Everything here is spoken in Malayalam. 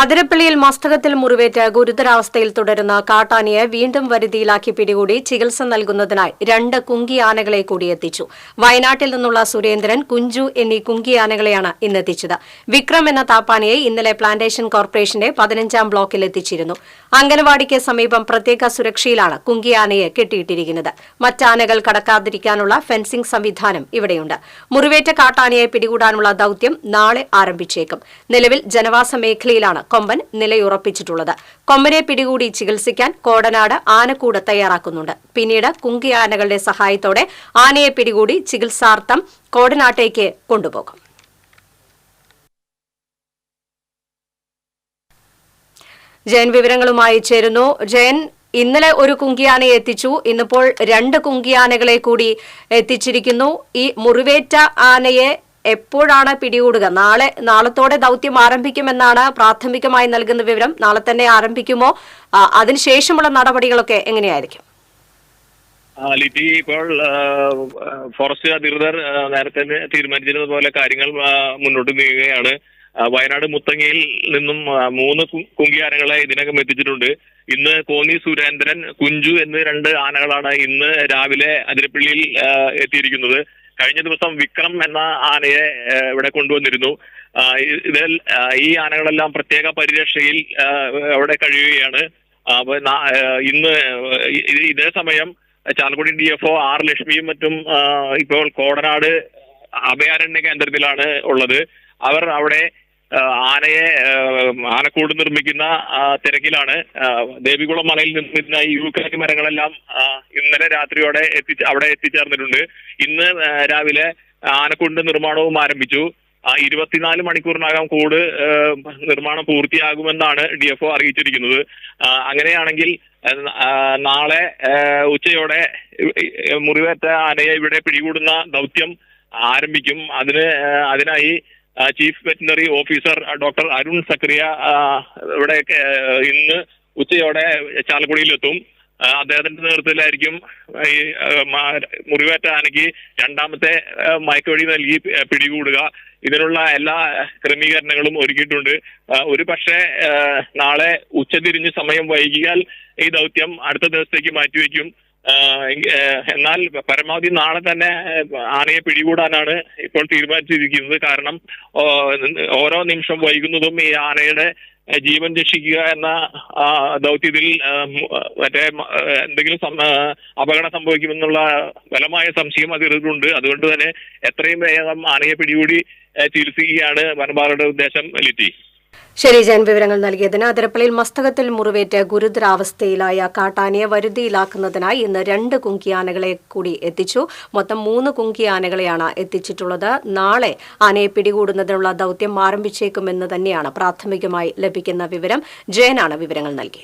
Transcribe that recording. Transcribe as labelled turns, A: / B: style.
A: അതിരപ്പള്ളിയിൽ മസ്തകത്തിൽ മുറിവേറ്റ് ഗുരുതരാവസ്ഥയിൽ തുടരുന്ന കാട്ടാനയെ വീണ്ടും വരുതിയിലാക്കി പിടികൂടി ചികിത്സ നൽകുന്നതിനായി രണ്ട് കുങ്കിയാനകളെ കൂടി എത്തിച്ചു. വയനാട്ടിൽ നിന്നുള്ള സുരേന്ദ്രൻ കുഞ്ചു എന്നീ കുങ്കിയാനകളെയാണ് ഇന്നെത്തിച്ചത്. വിക്രം എന്ന താപ്പാനയെ ഇന്നലെ പ്ലാന്റേഷൻ കോർപ്പറേഷന്റെ പതിനഞ്ചാം ബ്ലോക്കിൽ എത്തിച്ചിരുന്നു. അംഗനവാടിക്ക് സമീപം പ്രത്യേക സുരക്ഷയിലാണ് കുങ്കിയാനയെ കെട്ടിയിട്ടിരിക്കുന്നത്. മറ്റാനകൾ കടക്കാതിരിക്കാനുള്ള ഫെൻസിംഗ് സംവിധാനം ഇവിടെയുണ്ട്. മുറിവേറ്റ കാട്ടാനയെ പിടികൂടാനുള്ള ദൌത്യം നാളെ ആരംഭിച്ചേക്കും. നിലവിൽ ജനവാസ മേഖലയിലാണ് കൊമ്പൻ നിലയുറപ്പിച്ചിട്ടുള്ളത്. കൊമ്പനെ പിടികൂടി ചികിത്സിക്കാൻ കോടനാട് ആനക്കൂട് തയ്യാറാക്കുന്നുണ്ട്. പിന്നീട് കുങ്കി ആനകളുടെ സഹായത്തോടെ ആനയെ പിടികൂടി ചികിത്സാർത്ഥം കോടനാട്ടേക്ക് കൊണ്ടുപോകും. ജയൻ വിവരങ്ങളുമായി ചേരുന്നു. ജയൻ ഇന്നലെ ഒരു കുങ്കിയാനയെ എത്തിച്ചു. ഇന്നിപ്പോൾ രണ്ട് കുങ്കിയാനകളെ കൂടി എത്തിച്ചിരിക്കുന്നു. ഈ മുറിവേറ്റ ആനയെ എപ്പോഴാണ് പിടികൂടുക? നാളെ നാളത്തോടെ ദൗത്യം ആരംഭിക്കുമെന്നാണ് പ്രാഥമികമായി നൽകുന്ന വിവരം. നാളെ തന്നെ ആരംഭിക്കുമോ? അതിനുശേഷമുള്ള നടപടികളൊക്കെ എങ്ങനെയായിരിക്കും?
B: ലിപി ഇപ്പോൾ ഫോറസ്റ്റ് അധികൃതർ നേരത്തെ തീരുമാനിച്ചിരുന്നത് പോലെ കാര്യങ്ങൾ മുന്നോട്ട് നീങ്ങുകയാണ്. വയനാട് മുത്തങ്ങയിൽ നിന്നും മൂന്ന് കുങ്കിയാനകളെ ഇതിനകം എത്തിച്ചിട്ടുണ്ട്. ഇന്ന് കോന്നി സുരേന്ദ്രൻ കുഞ്ചു എന്നീ രണ്ട് ആനകളാണ് ഇന്ന് രാവിലെ അതിരപ്പള്ളിയിൽ എത്തിയിരിക്കുന്നത്. കഴിഞ്ഞ ദിവസം വിക്രം എന്ന ആനയെ ഇവിടെ കൊണ്ടുവന്നിരുന്നു. ഇതിൽ ഈ ആനകളെല്ലാം പ്രത്യേക പരിരക്ഷയിൽ അവിടെ കഴിയുകയാണ്. ഇന്ന് ഇതേ സമയം Chalakudy D F O R ലക്ഷ്മിയും മറ്റും ഇപ്പോൾ കോടനാട് അഭയാരണ്യ കേന്ദ്രത്തിലാണ് ഉള്ളത്. അവർ അവിടെ ആനയെ ആനക്കൂട് നിർമ്മിക്കുന്ന തിരക്കിലാണ്. ദേവികുളം മലയിൽ നിന്നിരുന്ന ഈ മരങ്ങളെല്ലാം ഇന്നലെ രാത്രിയോടെ എത്തി അവിടെ എത്തിച്ചേർന്നിട്ടുണ്ട്. ഇന്ന് രാവിലെ ആനക്കൂടിന്റെ നിർമ്മാണവും ആരംഭിച്ചു. ആ ഇരുപത്തിനാല് മണിക്കൂറിനകം കൂട് നിർമ്മാണം പൂർത്തിയാകുമെന്നാണ് ഡി എഫ് ഒ അറിയിച്ചിരിക്കുന്നത്. അങ്ങനെയാണെങ്കിൽ നാളെ ഉച്ചയോടെ മുറിവേറ്റ ആനയെ ഇവിടെ പിടികൂടുന്ന ദൗത്യം ആരംഭിക്കും. അതിന് അതിനായി chief veterinary officer doctor Arun Zacharia ഇവിടെ ഇന്ന് ഉച്ചയോടെ ചാലക്കുടിയിലെത്തും. അദ്ദേഹത്തിന്റെ നേതൃത്വത്തിലായിരിക്കും ഈ മുറിവേറ്റ ആനയ്ക്ക് രണ്ടാമത്തെ മയക്കുവഴി നൽകി പിടികൂടുക. ഇതിനുള്ള എല്ലാ ക്രമീകരണങ്ങളും ഒരുക്കിയിട്ടുണ്ട്. ഒരു പക്ഷേ നാളെ ഉച്ചതിരിഞ്ഞ് സമയം വൈകിയാൽ ഈ ദൗത്യം അടുത്ത ദിവസത്തേക്ക് മാറ്റിവെക്കും. എന്നാൽ പരമാവധി നാളെ തന്നെ ആനയെ പിടികൂടാനാണ് ഇപ്പോൾ തീരുമാനിച്ചിരിക്കുന്നത്. കാരണം ഓരോ നിമിഷം വൈകുന്നതും ഈ ആനയുടെ ജീവൻ രക്ഷിക്കുക എന്ന ദൗത്യത്തിൽ മറ്റേ എന്തെങ്കിലും അപകടം സംഭവിക്കുമെന്നുള്ള ബലമായ സംശയം അതിർക്കുണ്ട് അതുകൊണ്ട് തന്നെ എത്രയും വേഗം ആനയെ പിടികൂടി ചികിത്സിക്കുകയാണ് വനപാലയുടെ ഉദ്ദേശം ലിറ്റി.
A: ശരി ജയൻ വിവരങ്ങൾ നൽകിയതിന് അതിരപ്പള്ളിയിൽ മസ്തകത്തിൽ മുറിവേറ്റ് ഗുരുതരാവസ്ഥയിലായ കാട്ടാനയെ വരുതിയിലാക്കുന്നതിനായി ഇന്ന് രണ്ട് കുങ്കിയാനകളെ കൂടി എത്തിച്ചു. മൊത്തം മൂന്ന് കുങ്കിയാനകളെയാണ് എത്തിച്ചിട്ടുള്ളത്. നാളെ ആനയെ പിടികൂടുന്നതിനുള്ള ദൗത്യം ആരംഭിച്ചേക്കുമെന്ന് തന്നെയാണ് പ്രാഥമികമായി ലഭിക്കുന്ന വിവരം. ജയനാണ് വിവരങ്ങൾ നൽകിയത്.